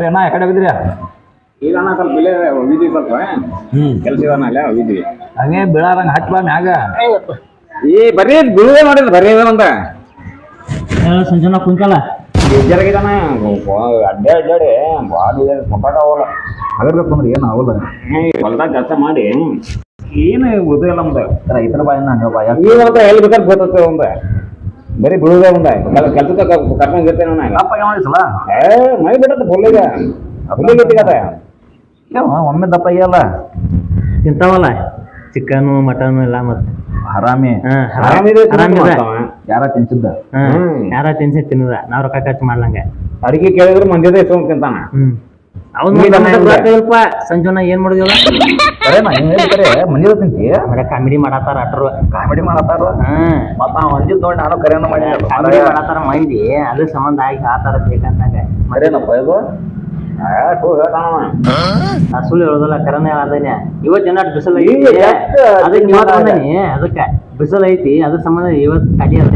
ಬರ್ರಿ ಅಣ್ಣ ಯಾಕಡೆ ಹೋಗಿದ್ರಿ? ಈಗ ಅಣ್ಣ ಸ್ವಲ್ಪ ಇಲ್ಲೇ ಹೋಗಿದ್ವಿ ಸ್ವಲ್ಪ. ಹ್ಞೂ ಕೆಲಸ ಇದಾನ ಅಲ್ಲೇ ಹೋಗಿದ್ವಿ. ಹಂಗೆ ಬೀಳಾರಂಗ ಹಚ್ಚ ಬಾ ಮ್ಯಾಗ. ಈ ಬರೀ ಬಿಡುವೆ ಮಾಡಿದ್ ಬರೀ ಅಂತ ಸಂಜನ ಬೇಜಾರಾಗಿದ್ದಾನ ಅಡ್ಡೆ ಅಡ್ಡಾಡಿ ಬಾಡಿ ಕಂಫರ್ಟ್ ಆಗೋಲ್ಲ. ಅಗರ್ಬೇಕು ಅಂದ್ರೆ ಏನು ಆಗೋಲ್ಲ? ಹೊಲ್ದಾಗ ಕೆಲಸ ಮಾಡಿ. ಏನು ಗೊತ್ತಿಲ್ಲ ಮುಂದೆ ರೈತರ ಬಾಯಿಂದ ಹಂಗ ಬಾಯ ಈಗ ಅಂತ ಎಲ್ಲಿ ಬೇಕಾದ್ರೆ ಗೊತ್ತೈತೆ ಒಂದ. ಬರೀ ಬಿಡುವುದೇ ಒಂದ. ಕೆಲಸಕ್ಕೆ ಕರ್ಕೊಂಡ್ ಇರ್ತೇನೆ ದಪ್ಪ ಏ ಮೈ ಬಿಡತ್ತೆ ಫುಲ್ಲಿಗ ಫುಲ್ಲಿಗೆ ಇಟ್ಟಿಗದ ಒಮ್ಮೆ ದಪ್ಪ ಆಗ್ಯಲ್ಲ ತಿಂತಾವಲ್ಲ? ಚಿಕನ್ ಮಟನ್ ಎಲ್ಲ ಮತ್ತೆ ಹರಾಮಿ. ಆರಾಮಿದೆ ಆರಾಮಿದೆ ಯಾರ ತಿನ್ಸಿದ್ದ? ಹ್ಮ್. ಯಾರ ತಿನ್ಸಿ ತಿನ್ನದ? ನಾವ್ ರೊಕ್ಕ ಖರ್ಚು ಮಾಡ್ಲಂಗ. ಅಡಿಗೆ ಕೇಳಿದ್ರೆ ಮಂದಿದ ಇಸ್ಕೊಂಡ್ ತಿಂತಾನ. ಹ್ಮ್ ಅವ್ನ್ ನೀ ಮತ್ತೆ ನಮ್ಮ ಗೊತ್ತಿಲ್ಪ ಸಂಜನ ಏನ್ ಮಾಡಿದ್ಯಲ್ಲ ಕರೇನ ಏನ್ ಹೇಳ್ತಾರೆ ಮಂದಿದ ತಿಂತಿ? ಬರೀ ಕಾಮಿಡಿ ಮಾಡತ್ತಾರ ಅಟ್ರು. ಕಾಮಿಡಿ ಮಾಡತ್ತಾರ? ಹ್ಮ್ ಮತ್ತ ಅವ ದೊಡ್ಡ ನೋಡಿ ನಾನು ಕಾಮಿಡಿ ಮಾಡಿ ಮಾಡತ್ತಾರ ಮಂದಿ. ಅದ್ರ ಸಂಬಂಧ ಆಗಿ ಆತರ ಬೇಕಂತಂಗ ಕರೇನಪ್ಪ ಇದು ಆ ಸುಳ್ಳು ಹೇಳೋದಲ್ಲ ಕರನೇ ಅದನ್ನೇ ಇವತ್ತು ಏನಾಟ್ ಬಿಸಿಲು ಐತಿ? ಅದಕ್ಕೆ ಇವತ್ತು ಬಂದನಿ. ಅದಕ್ಕೆ ಬಿಸಿಲು ಐತಿ ಅದ್ರ ಸಂಬಂಧ ಇವತ್ತು ಖಾಲಿ ಅದ.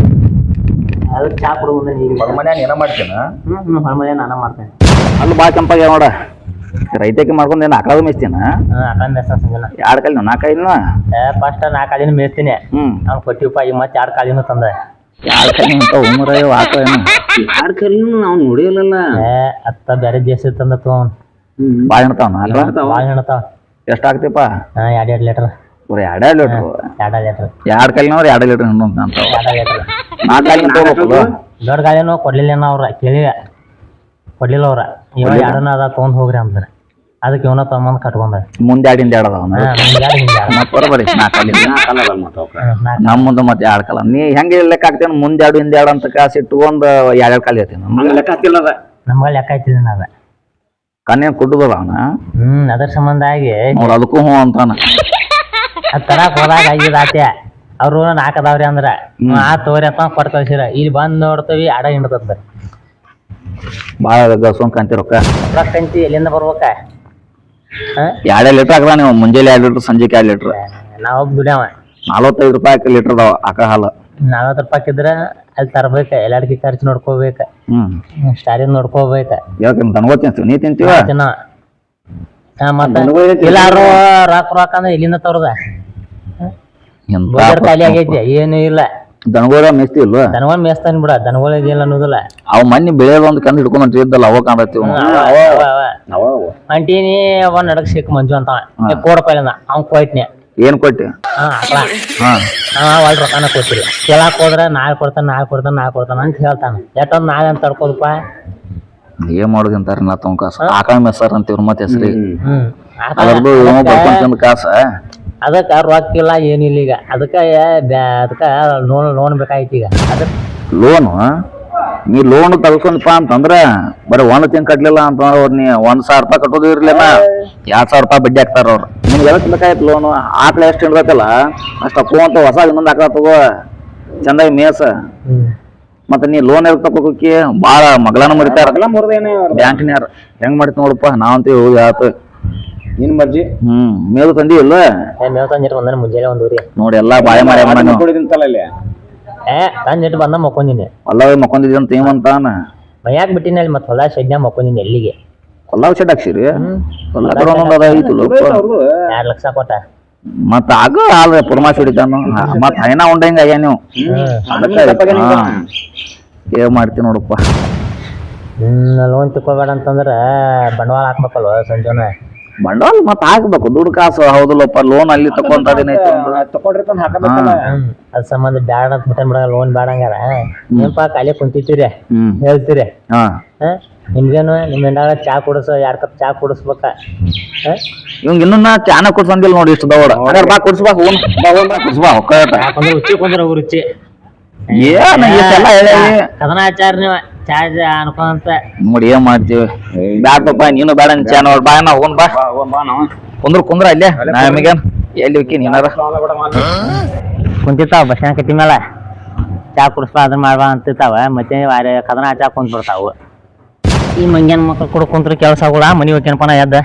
ಅದಕ್ಕೆ ಚಾ ಕೊಡು ಬಂದ ನೀರು ಹೊರ ಮನ್ಯಾಗ ಏನ ಮಾಡ್ತೇನ? ಹ್ಮ್ ಹೊರಮನೆ ನಾನು ಮಾಡ್ತೇನೆ. ಅಲ್ಲಿ ಬಾ ಕೆಂಪಾಗ್ಯಾವ ನೋಡ. ರೈತಕ್ಕೆ ಮಾಡ್ಕೊಂಡು ಏನು ಆಕಳದ ಮೇಯ್ತೀನ ಎರಡು ಕಾಲಿ ನಾಲ್ಕು ಕಾಲಿನ ಏ ಫಸ್ಟ್ ನಾಲ್ಕು ಕಾಲಿನ ಮೇಯ್ತೀನಿ ಹ್ಮ್. ಅವ್ನು ಕೊಟ್ಟಿವಪ್ಪ ಈಗ ಮತ್ತೆ ಎರಡು ಕಾಲಿನ ತಂದೆ. ಎರಡು ಕಾಲಿನ ಅಂತ ಉಮ್ಮರ ಆಕಳ ಏನು? ಎರಡು ಕಾಲಿನ ನಾವು ನೋಡಿಲ್ಲಲ್ಲ. ಏ ಅತ್ತ ಬೇರೆ ದೇಶ ತಂದ ತೋ ಅವ್ನು. ಭಾಳ ಹೆಣ್ತಾವನ ಆಕಳ ಭಾಳ ಹೆಣ್ತಾವ. ಎಷ್ಟು ಆಗ್ತೀಪ್ಪ? ಹಾಂ ಎರಡು ಎರಡು ಲೀಟ್ರ್. ಬರೀ ಎರಡೇ ಲೀಟ್ರ್. ಎರಡು ಲೀಟ್ರ್. ಎರಡು ಕಾಲಿನವ್ರು ಎರಡು ಲೀಟ್ರ್ ಹೆಣ್ಣು ಅಂತ ಅಂತಾವ ಎರಡು ಲೀಟ್ರ್. ನಾಲ್ಕು ಕಾಲಿನ ದೊಡ್ಡ ಕಾಲಿನೂ ಕೊಡ್ಲಿಲ್ಲ ಅವ್ರ ಕೇಳಿಲ್ಲ. ಕೊಡ್ಲಿಲ್ಲ ಅವ್ರ. ಇವ ಎರಡನ ಅದ ತೊಗೊಂಡ್ ಹೋಗ್ರಿ ಅಂತಾರೆ ಅದಕ್ಕೆ ಇವನ ತಮ್ಮಂದ್ ಕಟ್ಕೊಂಡ. ಮುಂದೆ ಎರಡಿಂದ ಎರಡು ಮತ್ತೆ ಬರೋಬರಿ ನಮ್ಮ ಮುಂದೆ ಮತ್ತೆ ಎರಡು ಕಾಲ ನೀ ಹೆಂಗೆ ಲೆಕ್ಕ ಹಾಕ್ತೇನೆ ಮುಂದೆ ಎರಡು ಹಿಂದೆ ಎರಡು ಅಂತ ಕಾಸು ಇಟ್ಕೊಂಡು ಎರಡು ಕಾಲ್ತಿ ನಮ್ಗೆ? ಲೆಕ್ಕ ಹಾಕಿಲ್ಲ ಅದ. ನಮ್ಗೆ ಲೆಕ್ಕ ಐತಿಲ್ಲ ಅದ. ಕಣ್ಣೇನು ಕುಡ್ದದ ಅವನ? ಹ್ಮ್ ಅದ್ರ ಸಂಬಂಧ ಆಗಿ ನೋಡು ಅದಕ್ಕೂ ಹ್ಞೂ ಅಂತಾನ. ಅದ್ ತರಾಕ್ ಹೋದಾಗ ಆಗಿದ ಆತ್ಯ. ಅವ್ರು ನಾಲ್ಕು ಅದಾವ್ರಿ ಅಂದ್ರ. ಆ ತೋರಿ ಅಂತ ಕೊಟ್ಟು ಕಳ್ಸಿರ. ಇಲ್ಲಿ ಬಂದ್ ನೋಡ್ತೀವಿ ಅಡ ಹಿಂಡ್ತದ. ಭಾಳ ಗಸ್ಕೊಂಡ್ ಕಂತಿ ರೊಕ್ಕ. ಅಂತಿ ಎಲ್ಲಿಂದ ಬರ್ಬೇಕ? ಹಾ? ಎರಡೇ ಲೀಟ್ರ್ ಹಾಕ್ದ ನೀವು ಮುಂಜಾನೆ ಎರಡು ಲೀಟ್ರ್ ಸಂಜೆಗೆ ಎರಡು ಲೀಟ್ರ್ ನಾವೊಬ್ಬ ದುಡ್ಯಾವ. ನಲವತ್ತೈದು ರೂಪಾಯಿ ಲೀಟ್ರ್ ಅದಾವ ಆಕಳ ಹಾಲು. ನಲ್ವತ್ತು ರೂಪಾಯಿ ಇದ್ರ ಅಲ್ಲಿ ತರ್ಬೇಕ ಎಲ್ಲಾಡ್ಕಿ ಖರ್ಚು ನೋಡ್ಕೋಬೇಕ. ಹ್ಮ್. ಸ್ಟಾರಿನ್ ನೋಡ್ಕೋಬೇಕ. ಯಾಕೆ ದನಗೋ ತಿಂತೀವಿ ನೀ ತಿಂತೀವ? ತಿನ್ನೋ. ಹಾ ಮತ್ತೆ ದನಗಳು ತಿಂತಾವ. ಎಲ್ಲಾರು ರೊಕ್ಕ ರೊಕ್ಕ ಅಂದ್ರೆ ಎಲ್ಲಿಂದ ತರೋದ? ಬೋಜರ್ ಖಾಲಿ ಆಗೈತಿ ಏನು ಇಲ್ಲ. ದನಗೋಳ ಮೇಸ್ತಿ ಇಲ್ವಾ? ದನಗಳ ಮೇಸ್ತಾನ ಬಿಡ ದನಗೋಳ ಇದೆಯಲ್ಲ ಅನ್ನೋದಿಲ್ಲ. ಅವ ಮನ್ನಿ ಬೆಳೆಯೋದು ಒಂದು ಕಂದು ಹಿಡ್ಕೊಂಡು ಹೊಂಟಿದ್ದಲ್ಲ ಅವ ಕಾಣತಿ ಅಂಟೀನಿ ಅವ ನಡಕ್ ಸಿಕ್ ಮಂಜು ಅಂತ ಕೋಡಪ್ಪ ಇಲ್ಲ ಅವ್ನ್ ಕೊಯ್ಟ್ನೆ ಏನ್ ಕೊಟ್ಟಿ? ಹಾ ಆಕಳ ಹಾ. ಹಾ ಒಳ್ ರೊಕ್ಕನ ಕೊಟ್ಟಿರಿ ಕೇಳಕ್ ಹೋದ್ರೆ ನಾಳೆ ಕೊಡ್ತಾನ ನಾಳೆ ಕೊಡ್ತಾನ ನಾಳೆ ಕೊಡ್ತಾನ ಅಂತ ಹೇಳ್ತಾನ. ಎಷ್ಟೊಂದ್ ನಾಳೆ ಅಂತ ತಡ್ಕೋದಪ್ಪ. ಏನ್ ಮಾಡೋದು ಅಂತಾರ ನಾ ತಮ್ಮ ಕಾಸು. ಆಕಳ ಅಂತ ಇವ್ರ ಮತ್ತೆ ಹೆಸರಿ. ಹ್ಮ್. ಅದ್ರದ್ದು ಬರ್ಕೊಂಡ್ ಕಾಸ? ಅದಕ್ಕ ರೊಕ್ಕ ಇಲ್ಲ ಏನಿಲ್ಲ ಈಗ. ಅದಕ್ಕೆ ಬ್ಯಾ- ಅದಕ್ಕ ಲೋನ್ ಲೋನ್ ಬೇಕಾಯ್ತು ಈಗ. ಅದಕ್ಕೆ ಲೋನು ನೀ ಲೋನ್ ತಲ್ಸ್ಕೊಂಡಪ್ಪ ಅಂತಂದ್ರ ಬರೀ ಒಂದ್ ತಿಂಗ್ ಕಟ್ಲಿಲ್ಲ ಅಂತಂದ್ರ ಅವ್ರ ನೀ ಒಂದ್ ಸಾವಿರ ರೂಪಾಯಿ ಕಟ್ಟೋದು ಇರ್ಲಿಲ್ಲ. ಎರಡ್ ಸಾವಿರ ರೂಪಾಯಿ ಬಡ್ಡಿ ಹಾಕ್ತಾರ ಅವ್ರು. ನಿಮ್ಗೆ ಎದಕ್ ಬೇಕಾಯ್ತು ಲೋನು ಆಕಳ ಎಷ್ಟು ಇಡ್ಬೇಕಲ್ಲ ಅಷ್ಟು ಅಪ್ಪು ಅಂತ ಹೊಸ ಇನ್ನೊಂದು ಆಕಳ ತಗೋ. ಚಂದಾಗಿ ಮೇಸ. ಮತ್ತೆ ನೀ ಲೋನ್ ಎಲ್ಲ ತಗೋಕಿ ಬಾಳ ಮಗಳನ್ನ ಮರಿತಾರ ಬ್ಯಾಂಕ್ನ್ಯಾರ. ಹೆಂಗ್ ಮಾಡ್ತಿ ನೋಡಪ್ಪ? ನಾವಂತೀವಿ ಹೋಗಿ ಆತು ನಿನ್ ಮರ್ಜಿ. ಹ್ಮ್ ಮೇಲ್ ತಂದಿ ಇಲ್ಲ ಏ ಮೇವ್ ತಂದಿಟ್ಟು ಬಂದಾನೆ ಮುಂಜಾನೆ ಒಂದು ಊರಿ ನೋಡಿ ಎಲ್ಲಾ ಬಾಳೆ ಮಾಡಿ ಕುಡಿದಿಂತಲ್ಲ ಇಲ್ಲಿ. ಏ ತಂದಿಟ್ಟು ಬಂದ ಮಕ್ಕೊಂದಿನಿ ಹೊಲ ಮಕ್ಕೊಂದಿದ್ವಿ ಅಂತ ಏವಂತಾನ ಮನ್ಯಾಗ ಬಿಟ್ಟಿನ ಅಲ್ಲಿ ಮತ್ತೆ ಹೊಲ ಶೆಡ್ನ ಮಕ್ಕೊಂದಿನಿ ಎಲ್ಲಿಗೆ. ಹೊಲ ಶೆಡ್ ಹಾಕ್ಸಿರಿ? ಹೊಲ ಅದ ಐತಿ ಲೋಕ. ಲಕ್ಷ ಕೊಟ್ಟ. ಮತ್ತ ಆಗ ಆಲ್ರಿ ಪುರ್ಮಾಶ್ ಹೊಡಿತಾನು ಮತ್ತ ಹೈನ ಉಂಡಂಗ ಆಗ್ಯ ನೀವು. ಏನ್ ಮಾಡ್ತಿ ನೋಡಪ್ಪ. ಹ್ಮ್ ಲೋನ್ ತಿಕ್ಕೋಬೇಡ ಅಂತಂದ್ರ ಬಂಡವಾಳ ಹಾಕ್ಬೇಕಲ್ವ ಸಂಜೋನ? ಬಂಡವಾಳ ಮತ್ತ ಹಾಕ್ಬೇಕು. ದುಡ್ಡು ಕಾಸು ಹೌದಲ್ಲಪ್ಪ ಲೋನ್ ಅಲ್ಲಿ ತಕೊಂತ ತಕೊಂಡಿರ್ತಾನ ಹಾಕಬೇಕಲ್ಲ. ಹ್ಮ್. ಅದ್ ಸಂಬಂಧ ಬ್ಯಾಡ ಅಂತ ಬಿಟ್ಟ ಬಿಡ ಲೋನ್ ಬ್ಯಾಡಂಗಾರ ಏನಪ್ಪ ಖಾಲಿ ಕುಂತಿರ್ತೀರಿ ಹ್ಮ್. ಹೇಳ್ತೀರಿ. ಹಾ. ಹಾ? ನಿಮ್ಗೇನು ನಿಮ್ಮ ಹೆಂಡಾಗ ಚಾ ಕುಡಿಸ ಎರಡ್ ಕಪ್ ಚಾ ಕುಡಿಸ್ಬೇಕ? ಹಾ? ಇವಂಗ ಇನ್ನೂ ನಾ ಚಾನ ಕೊಡ್ಸಂಗಿಲ್ಲ ನೋಡಿ ಇಷ್ಟು ದವಡ. ಅದ್ರ ಬಾ ಕುಡ್ಸ್ಬಾ ಹೂನ್ ಬಾ ಹೋನ್ ಬಾ ಕುಡ್ಸ್ಬಾ ಹೊಕ್ಕಟ ಯಾಕಂದ್ರೆ ರುಚಿ ಕೊಂದ್ರ ಅವ್ರ ರುಚಿ. ಏನ್ ಇಷ್ಟೆಲ್ಲ ಹೇಳಿ. ಕದನ ಆಚಾರ ನೀವು ಚಾ ಜಾ ಅನ್ಕೊಂತ. ನೋಡಿ ಏನ್ ಮಾಡ್ತೀವಿ? ಬ್ಯಾಡಪ್ಪ ನೀನು ಬೇಡ ನೀನ್ ಚಾ ನೋಡ್ ಬಾ ನಾ ಹೋನ್ ಬಾ. ಬಾ ಕುಂದ್ರ ಕುಂದ್ರ ಅಲ್ಲೇ. ನಮಗೇನ್ ಎಲ್ಲಿ ಹೋಗಿ ನೀನಾರ ಕುಂತಿರ್ತಾವ ಬಸ್ ಸ್ಟ್ಯಾಂಡ್ ಕಟ್ಟಿ ಮೇಲೆ ಚಾ ಕುಡಿಸ್ಬಾ ಅದನ್ನ ಮಾಡ್ಬಾ ಅಂತಿರ್ತಾವ. ಮತ್ತೆ ಕದನ ಚಾ ಕುಂತ್ ಬಿಡ್ತಾವ ಈ ಮಂಗ್ಯಾನ ಮಕ್ಳು ಕೂಡ ಕುಂತ್ರ ಕೆಲಸ ಕೂಡ ಮನಿ ಹೋಗ್ಯನಪ್ಪ ನಾ ಎದ್ದ.